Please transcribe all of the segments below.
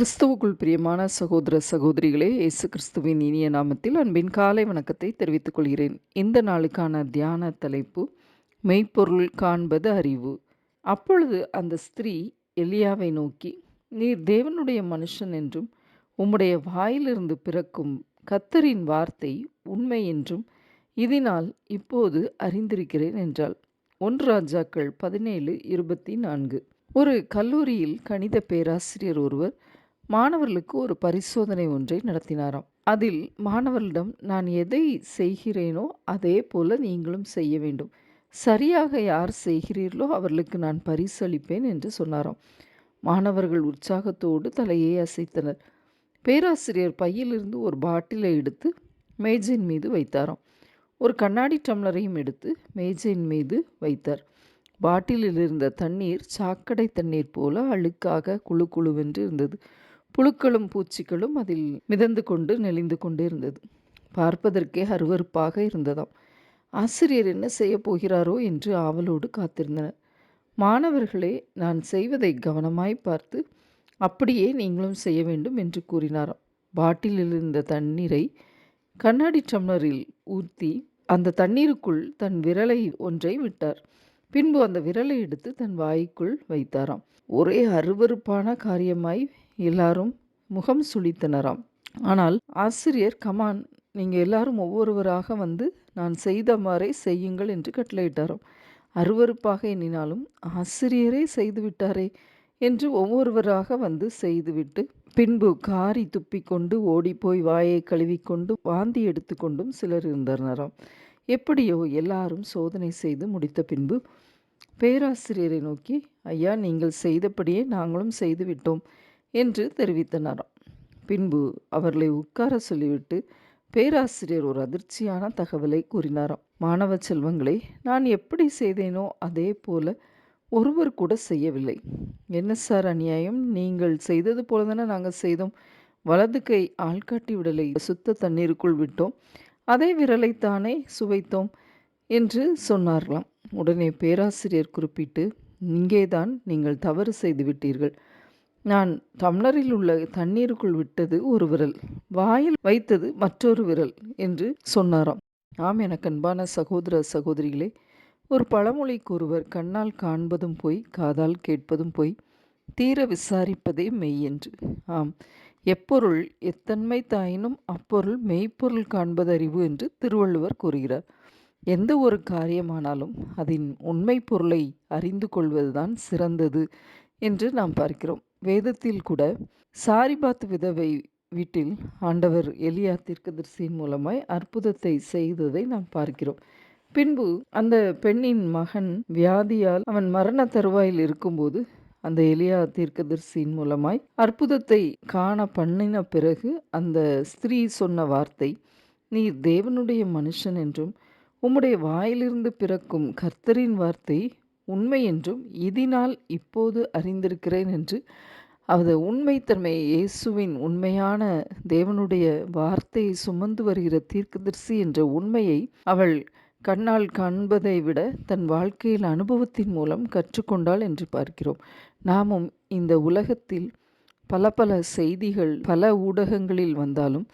கிறிஸ்துவுக்குள் பிரியமான சகோதர சகோதரிகளே இயேசு கிறிஸ்துவின் இனிய நாமத்தில் அன்பின் காலை வணக்கத்தை தெரிவித்துக் கொள்கிறேன். இந்த நாளுக்கான தியான தலைப்பு மெய்ப்பொருள் காண்பது அறிவு. அப்பொழுது அந்த ஸ்திரீ எலியாவை நோக்கி நீர் தேவனுடைய மனுஷன் என்றும் உம்முடைய வாயிலிருந்து பிறக்கும் கத்தரின் வார்த்தை உண்மை என்றும் இதனால் இப்போது அறிந்திருக்கிறேன் என்றாள். ஒன்று ராஜாக்கள் பதினேழு இருபத்தி நான்கு. ஒரு கல்லூரியில் கணித பேராசிரியர் ஒருவர் மாணவர்களுக்கு ஒரு பரிசோதனை ஒன்றை நடத்தினாராம். அதில் மாணவர்களிடம் நான் எதை செய்கிறேனோ அதே போல நீங்களும் செய்ய வேண்டும். சரியாக யார் செய்கிறீர்களோ அவர்களுக்கு நான் பரிசளிப்பேன் என்று சொன்னாராம். மாணவர்கள் உற்சாகத்தோடு தலையை அசைத்தனர். பேராசிரியர் பையிலிருந்து ஒரு பாட்டிலை எடுத்து மேஜையின் மீது வைத்தாராம். ஒரு கண்ணாடி டம்ளரையும் எடுத்து மேஜையின் மீது வைத்தார். பாட்டிலில் இருந்த தண்ணீர் சாக்கடை தண்ணீர் போல அழுக்காக குழு குழுவென்று இருந்தது. புழுக்களும் பூச்சிகளும் அதில் மிதந்து கொண்டு நெளிந்து கொண்டு இருந்தது. பார்ப்பதற்கே அருவறுப்பாக இருந்ததாம். ஆசிரியர் என்ன செய்ய போகிறாரோ என்று ஆவலோடு காத்திருந்தனர். மாணவர்களே நான் செய்வதை கவனமாய் பார்த்து அப்படியே நீங்களும் செய்ய வேண்டும் என்று கூறினாராம். பாட்டிலில் இருந்த தண்ணீரை கண்ணாடி டம்ளரில் ஊற்றி அந்த தண்ணீருக்குள் தன் விரலை ஒன்றை விட்டார். பின்பு அந்த விரலை எடுத்து தன் வாய்க்குள் வைத்தாராம். ஒரே அருவறுப்பான காரியமாய் எல்லாரும் முகம் சுளித்தனராம். ஆனால் ஆசிரியர் கமான் நீங்கள் எல்லாரும் ஒவ்வொருவராக வந்து நான் செய்த மாதிரி செய்யுங்கள் என்று கட்டளையிட்டாராம். அருவறுப்பாக எண்ணினாலும் ஆசிரியரே செய்துவிட்டாரே என்று ஒவ்வொருவராக வந்து செய்துவிட்டு பின்பு காரி துப்பிக்கொண்டு ஓடிப்போய் வாயை கழுவிக்கொண்டு வாந்தி எடுத்துக்கொண்டும் சிலர் இருந்தனராம். எப்படியோ எல்லாரும் சோதனை செய்து முடித்த பின்பு பேராசிரியரை நோக்கி ஐயா நீங்கள் செய்தபடியே நாங்களும் செய்துவிட்டோம் என்று தெரிவித்தனராம் பின்பு அவர்களை உட்கார சொல்லிவிட்டு பேராசிரியர் ஒரு அதிர்ச்சியான தகவலை கூறினாராம் மாணவ செல்வங்களை நான் எப்படி செய்தேனோ அதே போல ஒருவர் கூட செய்யவில்லை. என்ன சார் அநியாயம்? நீங்கள் செய்தது போல தானே நாங்கள் செய்தோம். வலது கை ஆள்காட்டி விடலை. சுத்த தண்ணீருக்குள் விட்டோம். அதே விரலைத்தானே சுவைத்தோம் என்று சொன்னார்களாம் உடனே பேராசிரியர் குறிப்பிட்டு இங்கேதான் நீங்கள் தவறு செய்து விட்டீர்கள். நான் டம்ளரில் உள்ள தண்ணீருக்குள் விட்டது ஒரு விரல் வாயில் வைத்தது மற்றொரு விரல் என்று சொன்னாராம். ஆம் எனக்கு அன்பான சகோதர சகோதரிகளே ஒரு பழமொழிக்கு ஒருவர் கண்ணால் காண்பதும் போய் காதால் கேட்பதும் போய் தீர விசாரிப்பதே மெய் என்று. ஆம் எப்பொருள் எத்தன்மை தாயினும் அப்பொருள் மெய்ப்பொருள் காண்பது அறிவு என்று திருவள்ளுவர் கூறுகிறார். எந்த ஒரு காரியமானாலும் அதன் உண்மை பொருளை அறிந்து கொள்வதுதான் சிறந்தது என்று நாம் பார்க்கிறோம். வேதத்தில் கூட சாரிபாத் விதவை வீட்டில் ஆண்டவர் எலியா தீர்க்கதரிசியின் மூலமாய் அற்புதத்தை செய்ததை நாம் பார்க்கிறோம். பின்பு அந்த பெண்ணின் மகன் வியாதியால் அவன் மரண தருவாயில் இருக்கும்போது அந்த எலியா தீர்க்கதரிசியின் மூலமாய் அற்புதத்தை காண பண்ணின பிறகு அந்த ஸ்திரீ சொன்ன வார்த்தை நீர் தேவனுடைய மனுஷன் என்றும் உம்முடைய வாயிலிருந்து பிறக்கும் கர்த்தரின் வார்த்தை உண்மை என்றும் இதனால் இப்போது அறிந்திருக்கிறேன் என்று அது உண்மைத்தன்மை இயேசுவின் உண்மையான தேவனுடைய வார்த்தையை சுமந்து வருகிற தீர்க்கதரிசி என்ற உண்மையை அவள் கண்ணால் காண்பதை விட தன் வாழ்க்கையில் அனுபவத்தின் மூலம் கற்றுக்கொண்டாள் என்று பார்க்கிறோம். நாமும் இந்த உலகத்தில் பல பல செய்திகள் பல ஊடகங்களில் வந்தாலும்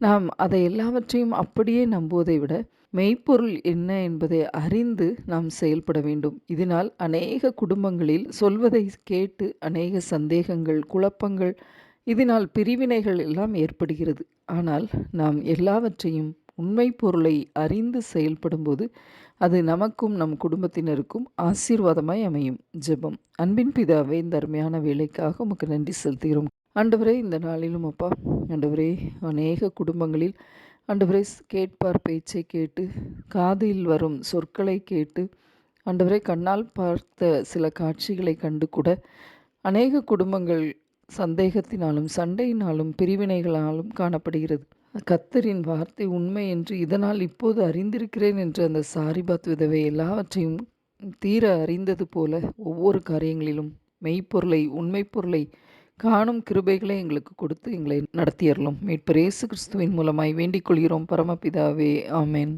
நாம் அதை எல்லாவற்றையும் அப்படியே நம்புவதை விட மெய்ப்பொருள் என்ன என்பதை அறிந்து நாம் செயல்பட வேண்டும். இதனால் அநேக குடும்பங்களில் சொல்வதை கேட்டு அநேக சந்தேகங்கள் குழப்பங்கள் இதனால் பிரிவினைகள் எல்லாம் ஏற்படுகிறது. ஆனால் நாம் எல்லாவற்றையும் உண்மை பொருளை அறிந்து செயல்படும்போது அது நமக்கும் நம் குடும்பத்தினருக்கும் ஆசீர்வாதமாய் அமையும். ஜெபம். அன்பின் பிதாவே இந்த அருமையான வேலைக்காக உமக்கு நன்றி செலுத்துகிறோம். ஆண்டவரே இந்த நாளிலும் அப்பா ஆண்டவரே அநேக குடும்பங்களில் ஆண்டவரே கேட்பார் பேச்சை கேட்டு காதில் வரும் சொற்களை கேட்டு ஆண்டவரை கண்ணால் பார்த்த சில காட்சிகளை கண்டு கூட அநேக குடும்பங்கள் சந்தேகத்தினாலும் சண்டையினாலும் பிரிவினைகளாலும் காணப்படுகிறது. கத்தரின் வார்த்தை உண்மை என்று இதனால் இப்போது அறிந்திருக்கிறேன் என்று அந்த சாரிபாத் விதவை எல்லாவற்றையும் தீர அறிந்தது போல ஒவ்வொரு காரியங்களிலும் மெய்ப்பொருளை உண்மை பொருளை காணும் கிருபைகளை எங்களுக்கு கொடுத்து எங்களை நடத்தியறலும் மீட்பர் இயேசு கிறிஸ்துவின் மூலமாய் வேண்டிக் கொள்கிறோம். பரமபிதாவே ஆமேன்.